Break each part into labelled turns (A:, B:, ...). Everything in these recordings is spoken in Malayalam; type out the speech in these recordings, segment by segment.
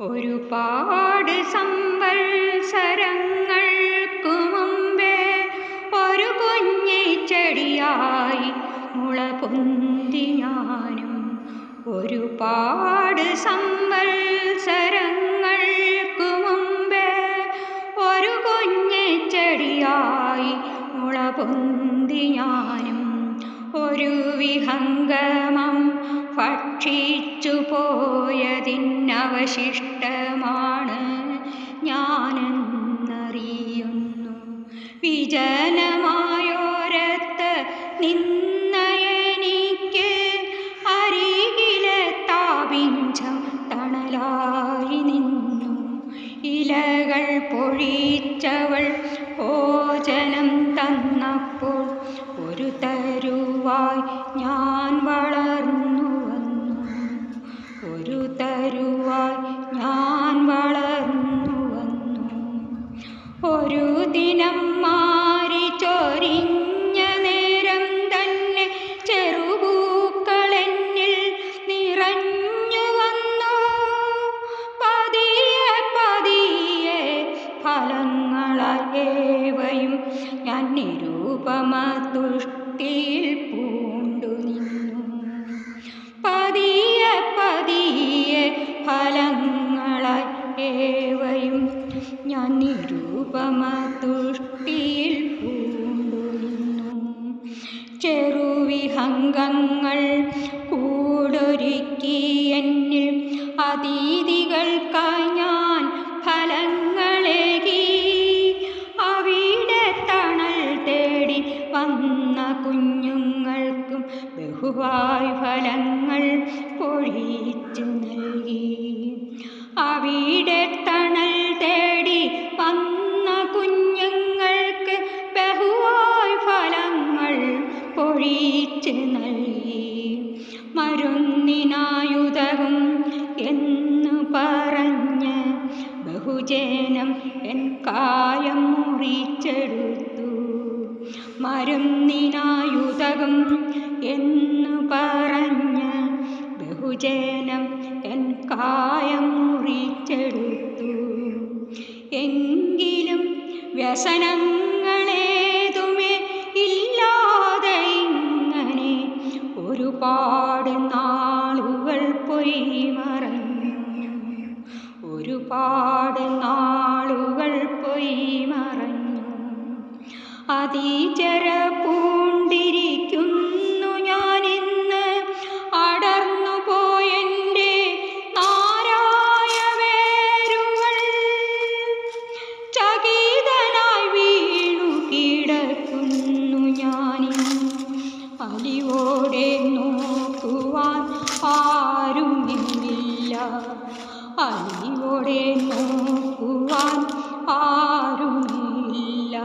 A: ഒരുപാട് സംവത്സരങ്ങൾക്കു മുമ്പേ ഒരു കുഞ്ഞിച്ചെടിയായി മുള പൊന്തി ഞാനും. ഒരുപാട് സംവത്സരങ്ങൾക്കു മുമ്പേ ഒരു കുഞ്ഞിച്ചെടിയായി മുള പൊന്തി ഞാനും. ഒരു വിഹംഗമം ഭക്ഷിച്ചു പോയതിനവശിഷ്ടമാണ് ഞാനെന്നറിയുന്നു. വിജനമായോരത്ത് നിന്ന എനിക്ക് അരികിലെ താപിഞ്ചം തണലായി നിന്നു. ഇലകൾ പൊഴിച്ചവൾ ഭോജനം തന്നപ്പോൾ ഒരു തരുവായി ഞാൻ വളർന്നു വന്നു. ഒരു തരുവായി ഞാൻ വളർന്നു വന്നു. ഒരു ദിനം മാറി ചൊരിഞ്ഞ നേരം തന്നെ ചെറുപൂക്കളെന്നിൽ നിറഞ്ഞു വന്നു. പതിയെ പതിയെ ഫലങ്ങളേവയും ഞാൻ നിരൂപമ തുഷ്ടിയിൽ പൂണ്ടു നിന്നു. പതിയെ പതിയെ ഫലങ്ങളായി ഞാൻ നിരൂപമ തുഷ്ടിയിൽ പൂണ്ടു നിന്നു. ചെറുവിഹംഗങ്ങൾ കൂടൊരുക്കി എന്നിൽ അതീതികൾക്കായി ബഹുവായി ഫലങ്ങൾ പൊഴിച്ചു നൽകി. അവിടെ തണൽ തേടി വന്ന കുഞ്ഞുങ്ങൾക്ക് ബഹുവായി ഫലങ്ങൾ പൊഴിച്ചു നൽകി. മരുന്നിനായുധവും എന്നു പറഞ്ഞ് ബഹുജനം എൻ കായം മുറിച്ചെടുത്തു. മരുന്നിനായുധവും എന്ന് പറഞ്ഞ ബഹുജനം എൻ കായം മുറിച്ചെടുത്തു. എങ്കിലും വ്യസനങ്ങളേതുമേ ഇല്ലാതെ ഇങ്ങനെ ഒരുപാട് നാളുകൾ പോയി മറഞ്ഞു. ഒരുപാട് നാളുകൾ പോയി മറഞ്ഞു. അതീചര പൂണ്ടിരിക്കുന്നു അലിവോടെ നോക്കുവാൻ ആരുമില്ല അലിവോടെ നോക്കുവാൻ ആരുമില്ല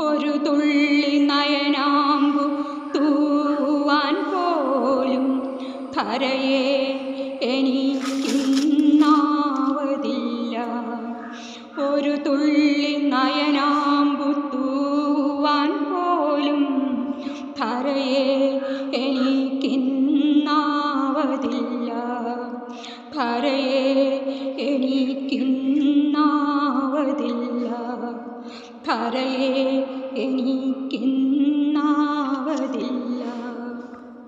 A: ഒരു തുള്ളി നയനാമ്പു തൂവാൻ പോലും കരയെ എനിക്കിന്നാവതില്ല. ഒരു തുള്ളി നയനാമ്പു പോലും ധരയെ എണീക്കുന്നാവതില്ല. ധരയെ എണീക്കുന്നാവതില്ല. ധരയെ എണീക്കുന്നാവതില്ല.